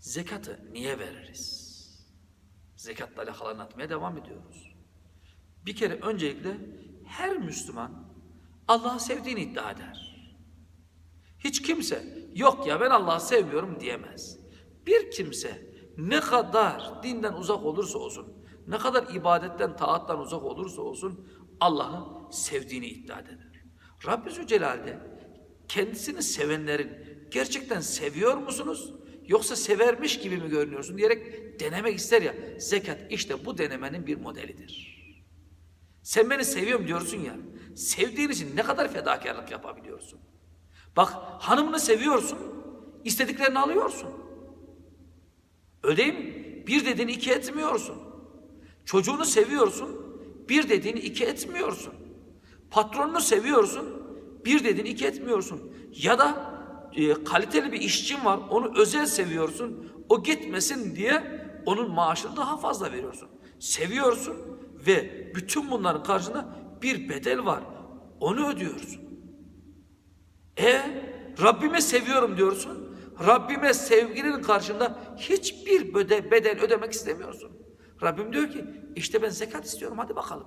Zekatı niye veririz? Zekatla alakalı anlatmaya devam ediyoruz. Bir kere öncelikle her Müslüman Allah'ı sevdiğini iddia eder. Hiç kimse yok ya ben Allah'ı sevmiyorum diyemez. Bir kimse ne kadar dinden uzak olursa olsun, ne kadar ibadetten, taattan uzak olursa olsun Allah'ı sevdiğini iddia eder. Rabbi Zülcelal'de kendisini sevenlerin gerçekten seviyor musunuz? Yoksa severmiş gibi mi görünüyorsun diyerek denemek ister ya. Zekat işte bu denemenin bir modelidir. Sen beni seviyorum diyorsun ya. Sevdiğin için ne kadar fedakarlık yapabiliyorsun? Bak hanımını seviyorsun, istediklerini alıyorsun. Öyle mi? Bir dediğini iki etmiyorsun. Çocuğunu seviyorsun, bir dediğini iki etmiyorsun. Patronunu seviyorsun, bir dediğini iki etmiyorsun. Ya da e, kaliteli bir işçin var, onu özel seviyorsun, o gitmesin diye onun maaşını daha fazla veriyorsun. Seviyorsun ve bütün bunların karşında bir bedel var, onu ödüyorsun. E Rabbime seviyorum diyorsun. Rabbime sevginin karşında hiçbir bede, bedel ödemek istemiyorsun. Rabbim diyor ki işte ben zekat istiyorum hadi bakalım.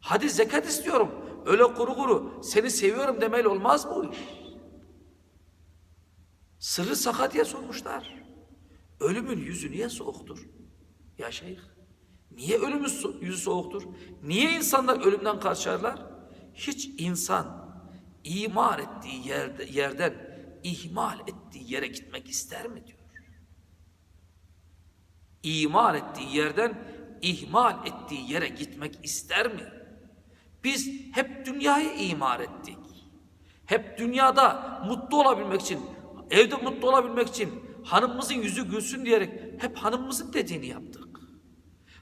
Hadi zekat istiyorum. Öyle kuru kuru seni seviyorum demeyle olmaz bu iş. Sırrı sakat diye sormuşlar. Ölümün yüzü niye soğuktur? Ya şeyh, niye ölümün yüzü soğuktur? Niye insanlar ölümden kaçarlar? Hiç insan iman ettiği yerde, yerden ihmal ettiği yere gitmek ister mi diyor. İman ettiği yerden ihmal ettiği yere gitmek ister mi? Biz hep dünyayı imar ettik. Hep dünyada mutlu olabilmek için, evde mutlu olabilmek için hanımımızın yüzü gülsün diyerek hep hanımımızın dediğini yaptık.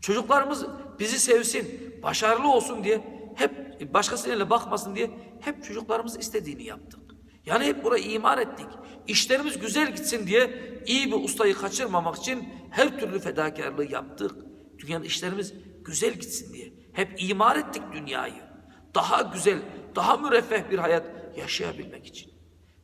Çocuklarımız bizi sevsin, başarılı olsun diye hep başkasının eline bakmasın diye hep çocuklarımızın istediğini yaptık. Yani hep burayı imar ettik. İşlerimiz güzel gitsin diye iyi bir ustayı kaçırmamak için her türlü fedakarlığı yaptık. Dünyanın işlerimiz güzel gitsin diye. Hep imar ettik dünyayı. Daha güzel, daha müreffeh bir hayat yaşayabilmek için.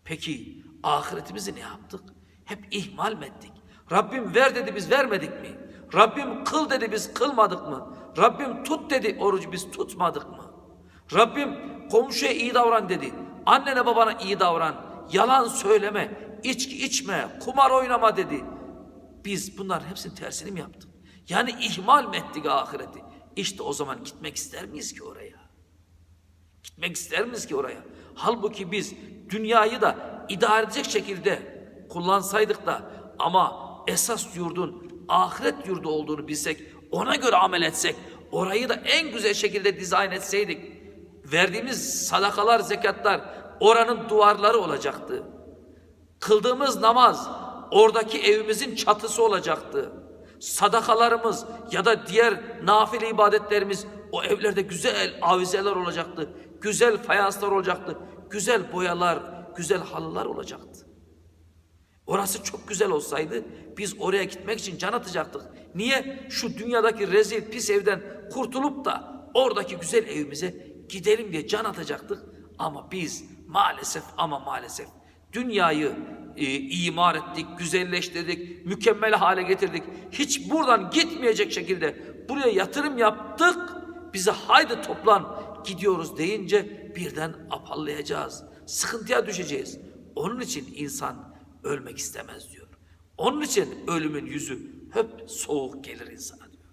Peki ahiretimizi ne yaptık? Hep ihmal mi ettik? Rabbim ver dedi biz vermedik mi? Rabbim kıl dedi biz kılmadık mı? Rabbim tut dedi orucu biz tutmadık mı? Rabbim komşuya iyi davran dedi. Annene babana iyi davran. Yalan söyleme, içki içme, kumar oynama dedi. Biz bunların hepsinin tersini mi yaptık? Yani ihmal mi ettik ahireti? İşte o zaman gitmek ister miyiz ki oraya? Gitmek ister miyiz ki oraya? Halbuki biz dünyayı da idare edecek şekilde kullansaydık da ama esas yurdun ahiret yurdu olduğunu bilsek, ona göre amel etsek, orayı da en güzel şekilde dizayn etseydik, verdiğimiz sadakalar, zekatlar oranın duvarları olacaktı. Kıldığımız namaz oradaki evimizin çatısı olacaktı. Sadakalarımız ya da diğer nafile ibadetlerimiz o evlerde güzel avizeler olacaktı. Güzel fayanslar olacaktı. Güzel boyalar, güzel halılar olacaktı. Orası çok güzel olsaydı biz oraya gitmek için can atacaktık. Niye? Şu dünyadaki rezil pis evden kurtulup da oradaki güzel evimize gidelim diye can atacaktık. Ama biz maalesef ama maalesef dünyayı e, imar ettik, güzelleştirdik, mükemmel hale getirdik. Hiç buradan gitmeyecek şekilde buraya yatırım yaptık. Bize haydi toplan gidiyoruz deyince birden apallayacağız. Sıkıntıya düşeceğiz. Onun için insan ölmek istemez diyor. Onun için ölümün yüzü hep soğuk gelir insana diyor.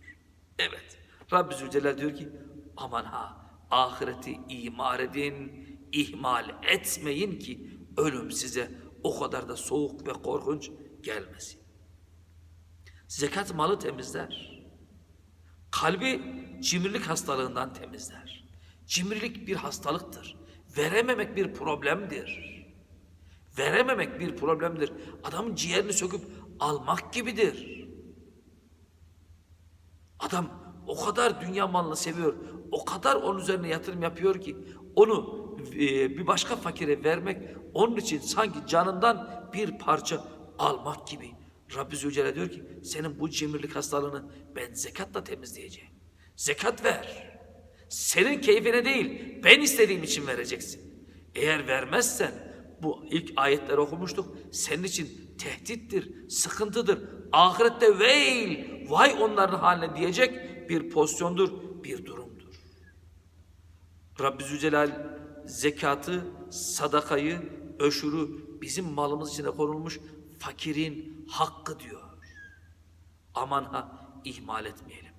Evet. Rabbi Zülcelal diyor ki aman ha ahireti imar edin, ihmal etmeyin ki ölüm size o kadar da soğuk ve korkunç gelmesin. Zekat malı temizler. Kalbi cimrilik hastalığından temizler. Cimrilik bir hastalıktır. Verememek bir problemdir. Verememek bir problemdir. Adamın ciğerini söküp almak gibidir. Adam o kadar dünya malını seviyor, o kadar onun üzerine yatırım yapıyor ki onu e, bir başka fakire vermek onun için sanki canından bir parça almak gibi. Rabbi Zülcelal diyor ki senin bu cimrilik hastalığını ben zekatla temizleyeceğim. Zekat ver. Senin keyfine değil ben istediğim için vereceksin. Eğer vermezsen bu ilk ayetleri okumuştuk. Senin için tehdittir, sıkıntıdır. Ahirette veil, vay onların haline diyecek bir pozisyondur, bir durumdur. Rabbi Zülcelal zekatı, sadakayı, öşürü bizim malımız içine konulmuş fakirin hakkı diyor. Aman ha ihmal etmeyelim.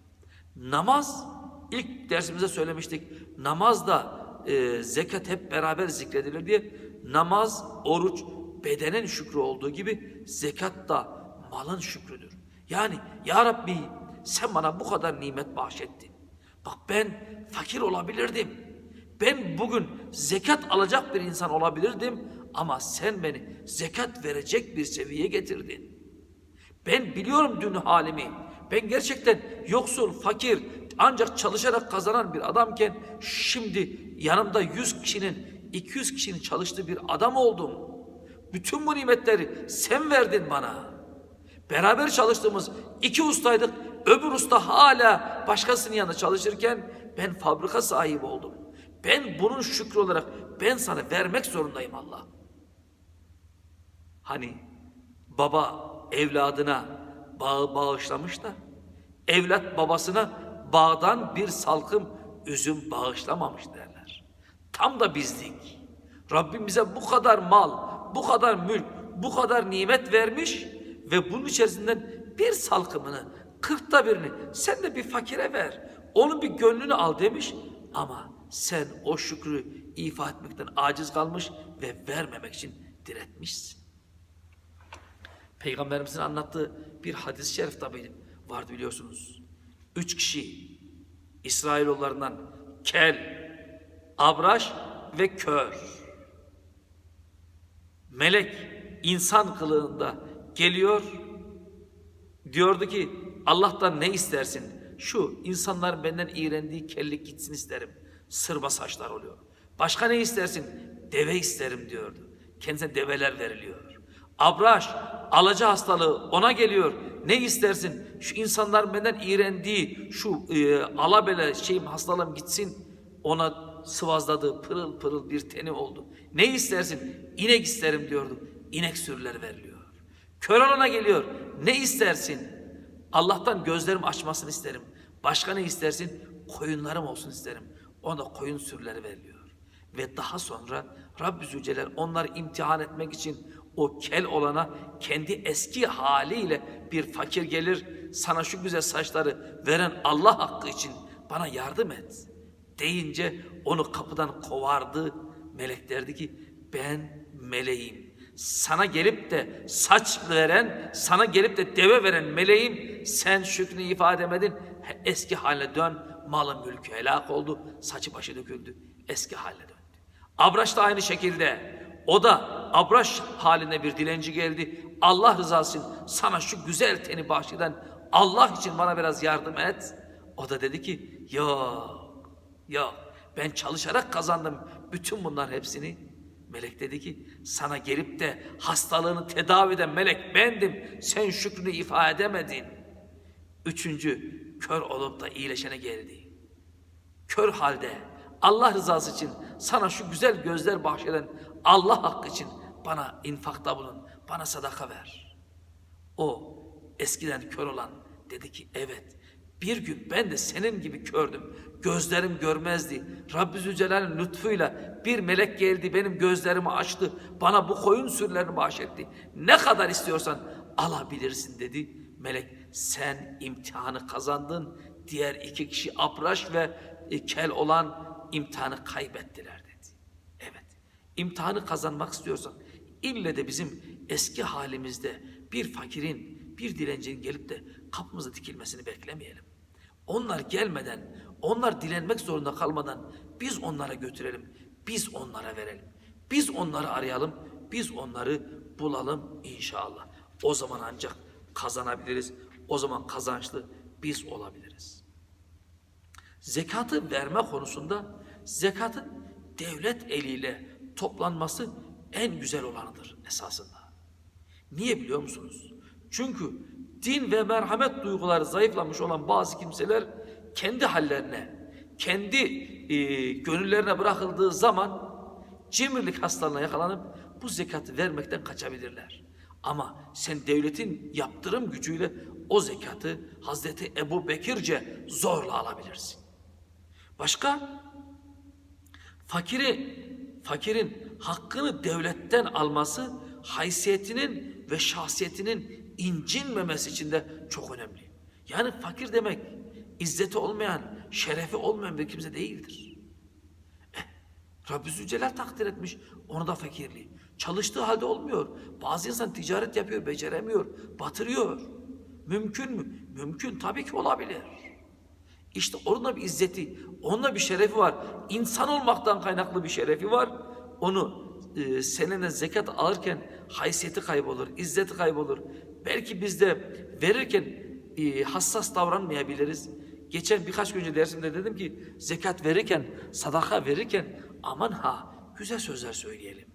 Namaz ilk dersimize söylemiştik. Namaz da e, zekat hep beraber zikredilir diye namaz, oruç bedenin şükrü olduğu gibi zekat da malın şükrüdür. Yani ya Rabbi sen bana bu kadar nimet bahşettin. Bak ben fakir olabilirdim. Ben bugün zekat alacak bir insan olabilirdim ama sen beni zekat verecek bir seviyeye getirdin. Ben biliyorum dün halimi. Ben gerçekten yoksul, fakir, ancak çalışarak kazanan bir adamken şimdi yanımda 100 kişinin, 200 kişinin çalıştığı bir adam oldum. Bütün bu nimetleri sen verdin bana. Beraber çalıştığımız iki ustaydık. Öbür usta hala başkasının yanında çalışırken ben fabrika sahibi oldum. Ben bunun şükrü olarak ben sana vermek zorundayım Allah. Hani baba evladına bağı bağışlamış da evlat babasına bağdan bir salkım üzüm bağışlamamış derler. Tam da bizdik. Rabbim bize bu kadar mal, bu kadar mülk, bu kadar nimet vermiş ve bunun içerisinden bir salkımını, kırkta birini sen de bir fakire ver. Onun bir gönlünü al demiş ama sen o şükrü ifa etmekten aciz kalmış ve vermemek için diretmişsin. Peygamberimizin anlattığı bir hadis-i şerif tabi vardı biliyorsunuz. Üç kişi İsrailoğullarından kel, abraş ve kör. Melek insan kılığında geliyor. Diyordu ki Allah'tan ne istersin? Şu insanlar benden iğrendiği kellik gitsin isterim. Sırma saçlar oluyor. Başka ne istersin? Deve isterim diyordu. Kendisine develer veriliyor. Abraş, alaca hastalığı ona geliyor. Ne istersin? Şu insanlar benden iğrendiği şu e, alabele şeyim hastalığım gitsin. Ona sıvazladığı pırıl pırıl bir teni oldu. Ne istersin? İnek isterim diyordu. İnek sürüleri veriliyor. Kör olana geliyor. Ne istersin? Allah'tan gözlerimi açmasını isterim. Başka ne istersin? Koyunlarım olsun isterim. Ona koyun sürüleri veriliyor. Ve daha sonra Rabbi Zülcelal onları imtihan etmek için o kel olana kendi eski haliyle bir fakir gelir. Sana şu güzel saçları veren Allah hakkı için bana yardım et. Deyince onu kapıdan kovardı. Melek derdi ki ben meleğim. Sana gelip de saç veren, sana gelip de deve veren meleğim. Sen şükrünü ifade edemedin. Eski haline dön. Malı mülkü helak oldu. Saçı başı döküldü. Eski haline döndü. Abraş da aynı şekilde. O da abraş haline bir dilenci geldi. Allah rızası için sana şu güzel teni bahşeden Allah için bana biraz yardım et. O da dedi ki yok yok ben çalışarak kazandım bütün bunlar hepsini. Melek dedi ki sana gelip de hastalığını tedavi eden melek bendim. Sen şükrünü ifade edemedin. Üçüncü kör olup da iyileşene geldi. Kör halde Allah rızası için sana şu güzel gözler bahşeden Allah hakkı için bana infakta bulun, bana sadaka ver. O eskiden kör olan dedi ki evet bir gün ben de senin gibi kördüm. Gözlerim görmezdi. Rabbi Zülcelal'in lütfuyla bir melek geldi benim gözlerimi açtı. Bana bu koyun sürülerini bahşetti. Ne kadar istiyorsan alabilirsin dedi. Melek sen imtihanı kazandın. Diğer iki kişi apraş ve e, kel olan imtihanı kaybettiler dedi. Evet. İmtihanı kazanmak istiyorsan ille de bizim eski halimizde bir fakirin, bir dilencinin gelip de kapımıza dikilmesini beklemeyelim. Onlar gelmeden, onlar dilenmek zorunda kalmadan biz onlara götürelim, biz onlara verelim. Biz onları arayalım, biz onları bulalım inşallah. O zaman ancak kazanabiliriz. O zaman kazançlı biz olabiliriz. Zekatı verme konusunda zekatın devlet eliyle toplanması en güzel olanıdır esasında. Niye biliyor musunuz? Çünkü din ve merhamet duyguları zayıflamış olan bazı kimseler kendi hallerine, kendi e, gönüllerine bırakıldığı zaman cimrilik hastalığına yakalanıp bu zekatı vermekten kaçabilirler. Ama sen devletin yaptırım gücüyle o zekatı Hazreti Ebu Bekirce zorla alabilirsin. Başka? Fakiri, fakirin hakkını devletten alması haysiyetinin ve şahsiyetinin incinmemesi için de çok önemli. Yani fakir demek izzeti olmayan, şerefi olmayan bir kimse değildir. Eh, Rabbi Zülcelal takdir etmiş onu da fakirliği. Çalıştığı halde olmuyor. Bazı insan ticaret yapıyor, beceremiyor, batırıyor. Mümkün mü? Mümkün tabii ki olabilir. İşte onun da bir izzeti, onun da bir şerefi var. İnsan olmaktan kaynaklı bir şerefi var. Onu e, senene zekat alırken haysiyeti kaybolur, izzeti kaybolur. Belki biz de verirken e, hassas davranmayabiliriz. Geçen birkaç gün önce dersimde dedim ki zekat verirken, sadaka verirken aman ha güzel sözler söyleyelim.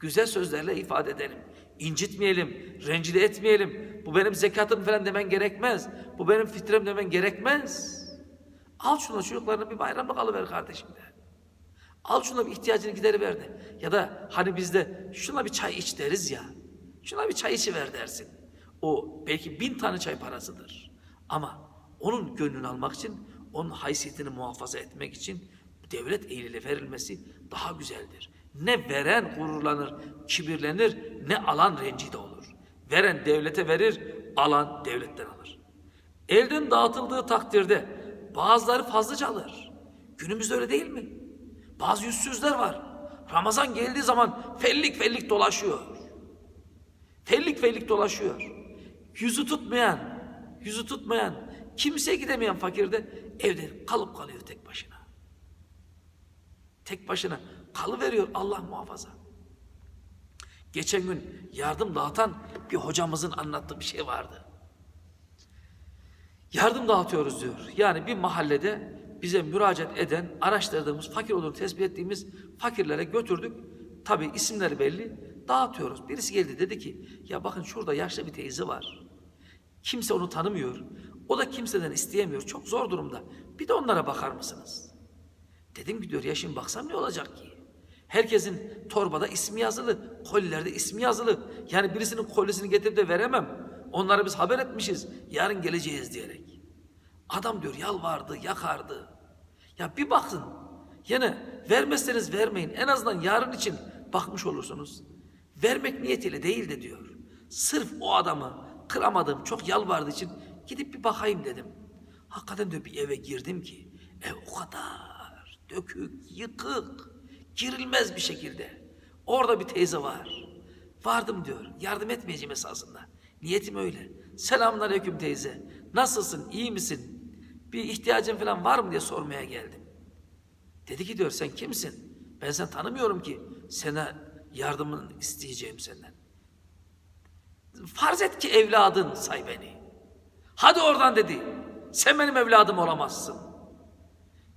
Güzel sözlerle ifade edelim. İncitmeyelim, rencide etmeyelim. Bu benim zekatım falan demen gerekmez. Bu benim fitrem demen gerekmez. Al şunu çocuklarına bir bayramlık alıver kardeşim de. Al şuna bir ihtiyacını gideriver de. Ya da hani bizde şuna bir çay iç deriz ya. Şuna bir çay içiver dersin. O belki bin tane çay parasıdır. Ama onun gönlünü almak için, onun haysiyetini muhafaza etmek için devlet eliyle verilmesi daha güzeldir. Ne veren gururlanır, kibirlenir, ne alan rencide olur. Veren devlete verir, alan devletten alır. Elden dağıtıldığı takdirde bazıları fazlaca alır. Günümüzde öyle değil mi? Bazı yüzsüzler var. Ramazan geldiği zaman fellik fellik dolaşıyor. Fellik fellik dolaşıyor. Yüzü tutmayan, yüzü tutmayan, kimseye gidemeyen fakir de evde kalıp kalıyor tek başına. Tek başına kalıveriyor Allah muhafaza. Geçen gün yardım dağıtan bir hocamızın anlattığı bir şey vardı. Yardım dağıtıyoruz diyor. Yani bir mahallede bize müracaat eden, araştırdığımız, fakir olduğunu tespit ettiğimiz fakirlere götürdük. Tabi isimleri belli. Dağıtıyoruz. Birisi geldi dedi ki ya bakın şurada yaşlı bir teyze var. Kimse onu tanımıyor. O da kimseden isteyemiyor. Çok zor durumda. Bir de onlara bakar mısınız? Dedim ki diyor ya şimdi baksam ne olacak ki? Herkesin torbada ismi yazılı, kolilerde ismi yazılı. Yani birisinin kolisini getirip de veremem. Onlara biz haber etmişiz. Yarın geleceğiz diyerek. Adam diyor yalvardı, yakardı. Ya bir bakın. Yine vermezseniz vermeyin. En azından yarın için bakmış olursunuz. Vermek niyetiyle değil de diyor. Sırf o adamı kıramadım, çok yalvardığı için gidip bir bakayım dedim. Hakikaten diyor bir eve girdim ki ev o kadar dökük, yıkık, girilmez bir şekilde. Orada bir teyze var. Vardım diyor. Yardım etmeyeceğim esasında. Niyetim öyle. Selamünaleyküm teyze. Nasılsın? iyi misin? Bir ihtiyacın falan var mı diye sormaya geldim. Dedi ki diyor sen kimsin? Ben seni tanımıyorum ki sana yardımını isteyeceğim senden. Farz et ki evladın say beni. Hadi oradan dedi. Sen benim evladım olamazsın.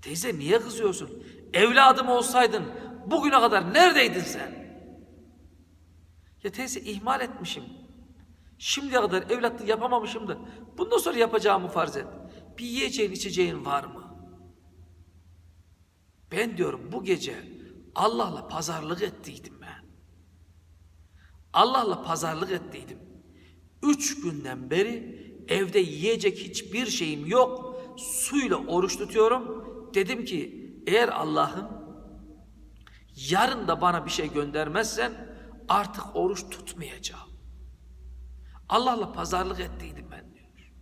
Teyze niye kızıyorsun? Evladım olsaydın bugüne kadar neredeydin sen? Ya teyze ihmal etmişim. Şimdiye kadar evlatlık yapamamışım da bundan sonra yapacağımı farz et. Bir yiyeceğin içeceğin var mı? Ben diyorum bu gece Allah'la pazarlık ettiydim ben. Allah'la pazarlık ettiydim. Üç günden beri evde yiyecek hiçbir şeyim yok. Suyla oruç tutuyorum. Dedim ki eğer Allah'ım yarın da bana bir şey göndermezsen artık oruç tutmayacağım. Allah'la pazarlık ettiydim ben diyor.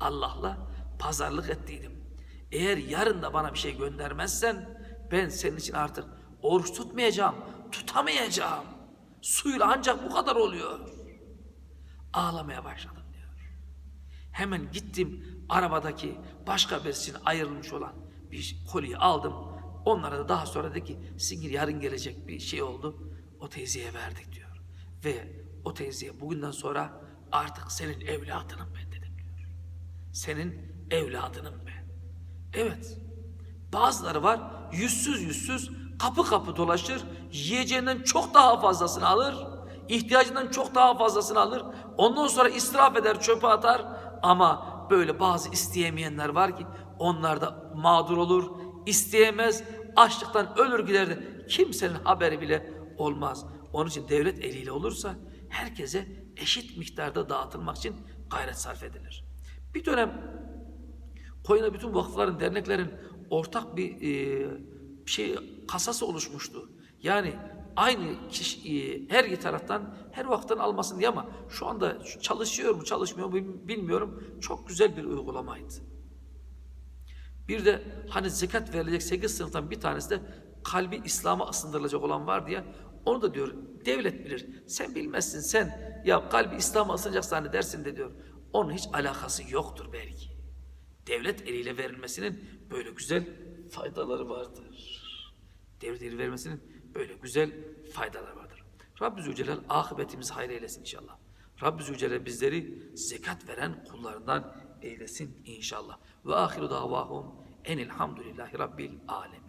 Allah'la pazarlık ettiydim. Eğer yarın da bana bir şey göndermezsen ben senin için artık oruç tutmayacağım, tutamayacağım. Suyla ancak bu kadar oluyor. Ağlamaya başladım diyor. Hemen gittim arabadaki başka birisine ayrılmış olan bir kolyeyi aldım. Onlara da daha sonra dedi ki sizin yarın gelecek bir şey oldu. O teyzeye verdik diyor. Ve o teyzeye bugünden sonra artık senin evladınım ben dedim diyor. Senin evladınım ben. Evet. Bazıları var yüzsüz yüzsüz kapı kapı dolaşır. Yiyeceğinden çok daha fazlasını alır. ihtiyacından çok daha fazlasını alır. Ondan sonra israf eder çöpe atar. Ama böyle bazı isteyemeyenler var ki onlar da mağdur olur. isteyemez. Açlıktan ölür gider de kimsenin haberi bile olmaz. Onun için devlet eliyle olursa herkese eşit miktarda dağıtılmak için gayret sarf edilir. Bir dönem Koyuna bütün vakıfların, derneklerin ortak bir e, şey kasası oluşmuştu. Yani aynı kişi, e, her iki taraftan her vakıftan almasın diye ama şu anda çalışıyor mu çalışmıyor mu bilmiyorum. Çok güzel bir uygulamaydı. Bir de hani zekat verilecek 8 sınıftan bir tanesi de kalbi İslam'a ısındırılacak olan var diye onu da diyor devlet bilir. Sen bilmezsin sen ya kalbi İslam'a ısınacak zannedersin de diyor. Onun hiç alakası yoktur belki. Devlet eliyle verilmesinin böyle güzel faydaları vardır. Devlet eliyle verilmesinin böyle güzel faydaları vardır. Rabbi Zülcelal akıbetimizi hayır eylesin inşallah. Rabbi Zülcelal bizleri zekat veren kullarından eylesin inşallah. Ve ahiru davahum enilhamdülillahi rabbil alemin.